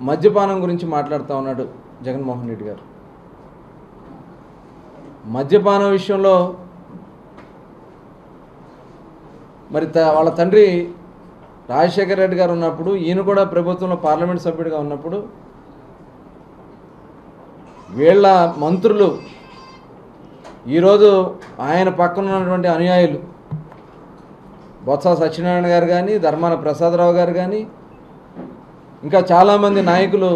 మద్యపానం గురించి మాట్లాడుతూ ఉన్నాడు జగన్మోహన్ రెడ్డి గారు. మద్యపానం విషయంలో మరి త- వాళ్ళ తండ్రి రాజశేఖర రెడ్డి గారు ఉన్నప్పుడు ఈయన కూడా ప్రభుత్వంలో పార్లమెంట్ సభ్యుడిగా ఉన్నప్పుడు వీళ్ళ మంత్రులు ఈరోజు ఆయన పక్కన ఉన్నటువంటి అనుయాయులు బొత్స సత్యనారాయణ గారు కానీ ధర్మాన ప్రసాదరావు గారు కానీ ఇంకా చాలామంది నాయకులు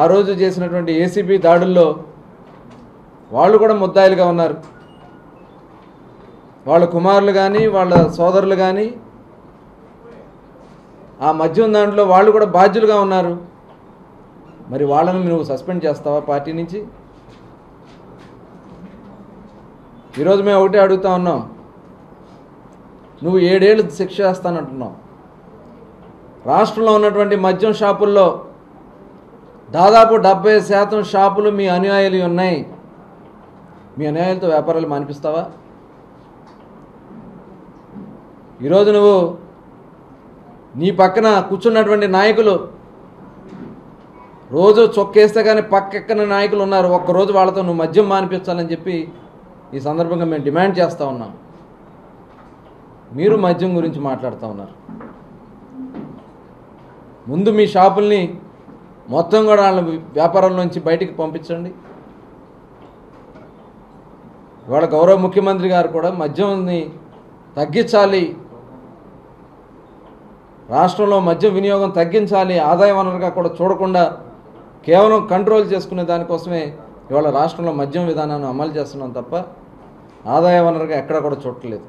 ఆ రోజు చేసినటువంటి ఏసీబీ దాడుల్లో వాళ్ళు కూడా ముద్దాయిలుగా ఉన్నారు. వాళ్ళ కుమారులు కానీ వాళ్ళ సోదరులు కానీ ఆ మద్యం దాంట్లో వాళ్ళు కూడా బాధ్యులుగా ఉన్నారు. మరి వాళ్ళని నువ్వు సస్పెండ్ చేస్తావా పార్టీ నుంచి? ఈరోజు మేము ఒకటే అడుగుతా ఉన్నాం. నువ్వు ఏడేళ్ళు శిక్ష చేస్తానంటున్నావు రాష్ట్రంలో ఉన్నటువంటి మద్యం షాపుల్లో దాదాపు డెబ్బై శాతం షాపులు మీ అనుయాయులు ఉన్నాయి. మీ అనుయాయులతో వ్యాపారాలు మానిపిస్తావా? ఈరోజు నువ్వు నీ పక్కన కూర్చున్నటువంటి నాయకులు రోజు చొక్కేస్తే కానీ పక్కన నాయకులు ఉన్నారు. ఒక్కరోజు వాళ్ళతో నువ్వు మద్యం మానిపించాలని చెప్పి ఈ సందర్భంగా మేము డిమాండ్ చేస్తూ ఉన్నాం. మీరు మద్యం గురించి మాట్లాడుతూ ఉన్నారు. ముందు మీ షాపుల్ని మొత్తం కూడా వాళ్ళ వ్యాపారంలోంచి బయటికి పంపించండి. ఇవాళ గౌరవ ముఖ్యమంత్రి గారు కూడా మద్యంని తగ్గించాలి. రాష్ట్రంలో మద్యం వినియోగం తగ్గించాలి. ఆదాయ వనరుగా కూడా చూడకుండా కేవలం కంట్రోల్ చేసుకునే దానికోసమే ఇవాళ రాష్ట్రంలో మద్యం విధానాన్ని అమలు చేస్తున్నాం తప్ప ఆదాయ వనరుగా ఎక్కడ కూడా చూడట్లేదు.